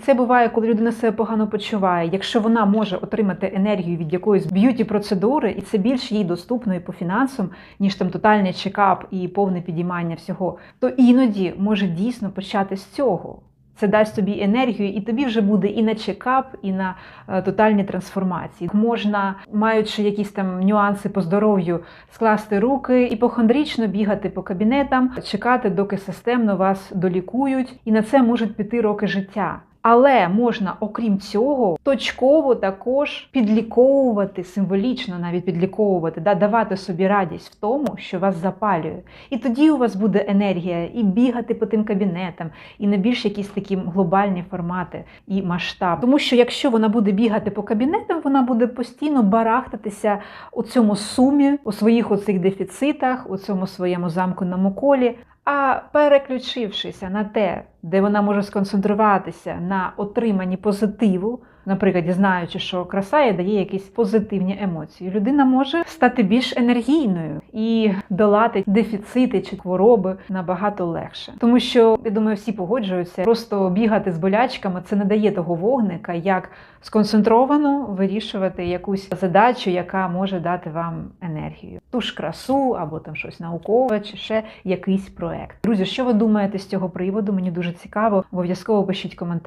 це буває, коли людина себе погано почуває. Якщо вона може отримати енергію від якоїсь б'юті процедури, і це більш їй доступно і по фінансам, ніж там тотальний чекап і повне підіймання всього, то іноді може дійсно почати з цього. Це дасть тобі енергію, і тобі вже буде і на чекап, і на е, тотальні трансформації. Можна, маючи якісь там нюанси по здоров'ю, скласти руки, іпохондрично бігати по кабінетам, чекати, доки системно вас долікують, і на це можуть піти роки життя. Але можна, окрім цього, точково також підліковувати, символічно навіть підліковувати, да, давати собі радість в тому, що вас запалює. І тоді у вас буде енергія і бігати по тим кабінетам, і на більш якісь такі глобальні формати і масштаб. Тому що якщо вона буде бігати по кабінетам, вона буде постійно барахтатися у цьому сумі, у своїх оцих дефіцитах, у цьому своєму замкненому колі. А переключившися на те, де вона може сконцентруватися на отриманні позитиву, наприклад, знаючи, що краса їй дає якісь позитивні емоції, людина може стати більш енергійною і долати дефіцити чи хвороби набагато легше. Тому що я думаю, всі погоджуються, просто бігати з болячками це не дає того вогника, як сконцентровано вирішувати якусь задачу, яка може дати вам енергію, ту ж красу або там щось наукове, чи ще якийсь проект. Друзі, що ви думаєте з цього приводу? Мені дуже цікаво. Обов'язково пишіть коментарі.